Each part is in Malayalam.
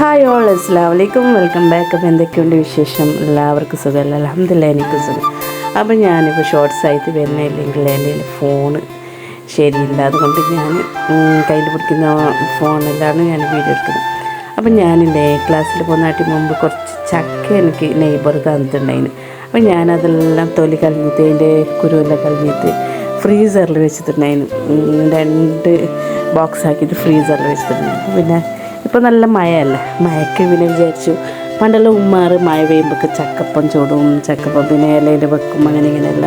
ഹായ് ഓൾ അസ്ലാം വലൈക്കും വെൽക്കം ബാക്ക്. അപ്പം എന്തൊക്കെയുണ്ട് വിശേഷം? എല്ലാവർക്കും സുഖമല്ല? അലഹമില്ല എനിക്ക് സുഖം. അപ്പം ഞാനിപ്പോൾ ഷോർട്സ് ആയിട്ട് വരുന്നില്ലെങ്കിൽ എന്റെ ഫോണ് ശരിയില്ല. അതുകൊണ്ട് ഞാൻ കയ്യിൽ പിടിക്കുന്ന ഫോണിലാണ് ഞാൻ വീഡിയോ എടുക്കുന്നത്. അപ്പം ഞാനില്ലേ ക്ലാസ്സിൽ പോകുന്നാട്ടി മുമ്പ് കുറച്ച് ചക്ക എനിക്ക് നെയ്ബർ തന്നിട്ടുണ്ടായിന് അപ്പം ഞാനതെല്ലാം തൊലി കളഞ്ഞിട്ട് അതിന്റെ കുരുവെല്ലാം കളഞ്ഞിട്ട് ഫ്രീസറിൽ വെച്ചിട്ടുണ്ടായിരുന്നു. രണ്ട് ബോക്സ് ആക്കിയിട്ട് ഫ്രീസറിൽ വെച്ചിട്ടുണ്ടായിരുന്നു. പിന്നെ ഇപ്പോൾ നല്ല മഴയല്ലേ? മഴയ്ക്ക് പിന്നെ വിചാരിച്ചു. പണ്ടെല്ലാം ഉമ്മാറ് മഴ പെയ്യുമ്പോൾ ചക്കപ്പം ചൂടും ചക്കപ്പം പിന്നെ ഇലയിൽ വെക്കും അങ്ങനെ ഇങ്ങനെയല്ല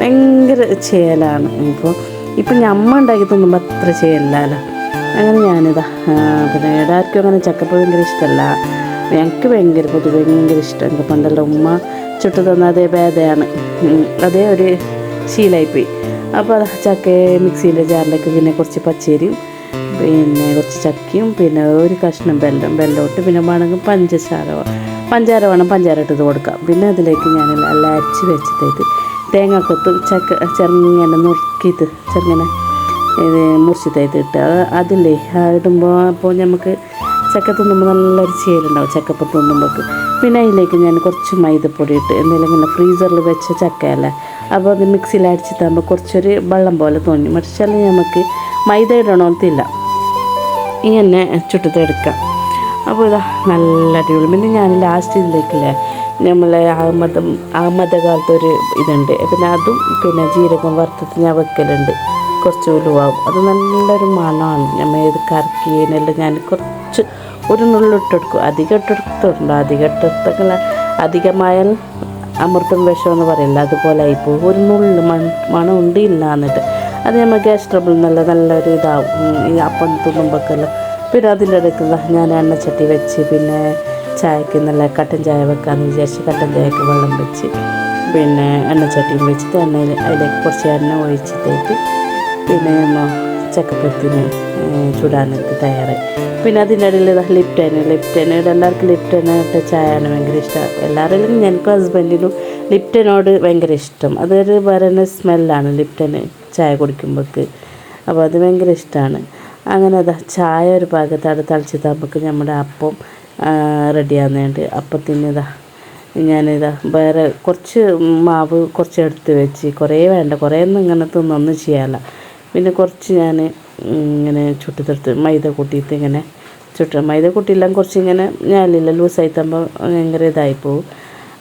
ഭയങ്കര ചേലാണ്. ഇപ്പോൾ ഇപ്പം ഞമ്മ ഉണ്ടാക്കി തിന്നുമ്പോൾ അത്ര ചേലല്ലോ. അങ്ങനെ ഞാനിതാ പിന്നെ ഏടാർക്കും അങ്ങനെ ചക്കപ്പം ഭയങ്കര ഇഷ്ടമല്ല. ഞങ്ങൾക്ക് ഭയങ്കര പൊതു ഭയങ്കര ഇഷ്ടം. എനിക്ക് പണ്ടെല്ലാം ഉമ്മ ചുട്ടു തന്ന അതേ ഭേദയാണ് അതേ ഒരു ശീലമായിപ്പോയി അപ്പോൾ ചക്ക മിക്സീന്റെ ജാറിലേക്ക് പിന്നെ കുറച്ച് പച്ചരിയും പിന്നെ കുറച്ച് ചക്കിയും പിന്നെ ഒരു കഷ്ണം ബെല്ലം ഇട്ട് പിന്നെ വേണമെങ്കിൽ പഞ്ചസാര പഞ്ചാര വേണം പഞ്ചാര ഇട്ടത് കൊടുക്കാം. പിന്നെ അതിലേക്ക് ഞാൻ എല്ലാം അരച്ച് വെച്ചിട്ട് തേങ്ങാക്കൊത്തും ചക്ക ചെറുങ്ങനെ നുറുക്കിയിട്ട് ചെറുങ്ങനെ ഇത് മുറിച്ചിട്ട് ഇട്ട് അത് അതില്ലേ ഇടുമ്പോൾ അപ്പോൾ നമുക്ക് ചക്ക തിന്നുമ്പോൾ നല്ലൊരു ചേരുണ്ടാവും ചക്കപ്പം തിന്നുമ്പോൾക്ക് പിന്നെ അതിലേക്ക് ഞാൻ കുറച്ച് മൈദപ്പൊടി ഇട്ട് എന്തെങ്കിലും ഇങ്ങനെ ഫ്രീസറിൽ വെച്ച ചക്കയല്ലേ അപ്പോൾ അത് മിക്സിയിൽ അടിച്ചിട്ടാകുമ്പോൾ കുറച്ചൊരു വെള്ളം പോലെ തോന്നി. മറിച്ചാൽ നമുക്ക് മൈദ ഇടണമെന്നില്ല ഇങ്ങനെ ചുട്ടത്ത് എടുക്കാം. അപ്പോൾ ഇതാ നല്ല അടിപൊളി. പിന്നെ ഞാൻ ലാസ്റ്റ് ഇതിലേക്കില്ലേ നമ്മളെ അഹമ്മദ് അഹമ്മദ കാലത്ത് ഒരു ഇതുണ്ട്. പിന്നെ അതും പിന്നെ ജീരകം വറുത്തത് ഞാൻ വെക്കലുണ്ട്. കുറച്ച് ഉലുവാകും അത് നല്ലൊരു മണമാണ്. നമ്മൾ ഏത് കറക്കിയതിനെല്ലാം ഞാൻ കുറച്ച് ഒരു നുള്ളിട്ടെടുക്കും അധികം ഇട്ടെടുത്തിട്ടുണ്ട് അധികം ഇട്ടെടുത്തങ്ങൾ അധികമായാൽ അമൃതം വിഷം എന്ന് പറയില്ല. അതുപോലെ ആയിപ്പോൾ ഒരു നുള്ളു മൺ മണം ഉണ്ട് ഇല്ല എന്നിട്ട് അത് നമ്മൾ ഗ്യാസ് ട്രബിൾ നല്ല നല്ലൊരു ഇതാവും. ഈ അപ്പം തിന്നുമ്പോഴൊക്കെല്ലാം പിന്നെ അതിന്റെ ഇടയ്ക്ക് ഞാൻ എണ്ണച്ചട്ടി വെച്ച് പിന്നെ ചായക്ക് നല്ല കട്ടൻ ചായ വെക്കാമെന്ന് വിചാരിച്ച് കട്ടൻ ചായക്ക് വെള്ളം വെച്ച് പിന്നെ എണ്ണച്ചട്ടിയും വെച്ചിട്ട് എണ്ണയിൽ അതിലേക്ക് കുറച്ച് എണ്ണ ഒഴിച്ചിട്ടേക്ക് പിന്നെ നമ്മൾ ചക്കപ്പത്തിന് ചൂടാനൊക്കെ തയ്യാറായി. പിന്നെ ലിപ്റ്റൻ ലിപ്റ്റൻ ഇവിടെ എല്ലാവർക്കും ലിപ്റ്റൻ ഇട്ട ചായയാണ് ഭയങ്കര ഇഷ്ടം. എല്ലാവരും എനിക്കും ഹസ്ബൻഡിനും ലിപ്റ്റനോട് ഭയങ്കര ഇഷ്ടം. അതൊരു വേറെ സ്മെല്ലാണ് ലിപ്റ്റന് ചായ കുടിക്കുമ്പോൾക്ക് അപ്പോൾ അത് ഭയങ്കര ഇഷ്ടമാണ് അങ്ങനെ അതാ ചായ ഒരു പാകത്താണ് നമുക്ക് നമ്മുടെ അപ്പം റെഡിയാകുന്നുണ്ട് അപ്പത്തിന് ഇതാ ഞാനിതാ വേറെ കുറച്ച് മാവ് കുറച്ച് എടുത്ത് വെച്ച് കുറേ വേണ്ട കുറേ ഒന്നും ഇങ്ങനെ തിന്നൊന്നും ചെയ്യാല്ല പിന്നെ കുറച്ച് ഞാൻ ഇങ്ങനെ ചുട്ടിത്തെടുത്ത് മൈദ കൂട്ടിയിട്ട് ഇങ്ങനെ ചുട്ട മൈദ കൂട്ടിയെല്ലാം കുറച്ച് ഇങ്ങനെ ഞാനില്ല ലൂസായിട്ടാകുമ്പോൾ ഭയങ്കര ഇതായിപ്പോവും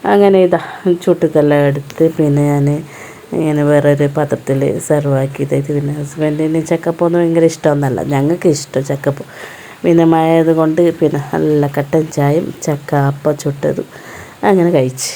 അങ്ങനെ ഇതാ ചുട്ടിത്തെല്ലാം എടുത്ത് പിന്നെ ഞാൻ ഇങ്ങനെ വേറൊരു പാത്രത്തിൽ സെർവ് ആക്കിയതായിട്ട് പിന്നെ ഹസ്ബൻഡിന് ചക്കപ്പൊന്നും ഭയങ്കര ഇഷ്ടമൊന്നുമല്ല ഞങ്ങൾക്ക് ഇഷ്ടം ചക്കപ്പം പിന്നെ കൊണ്ട് പിന്നെ നല്ല കട്ടൻ ചായയും ചക്ക അപ്പം ചുട്ടതും അങ്ങനെ കഴിച്ച്.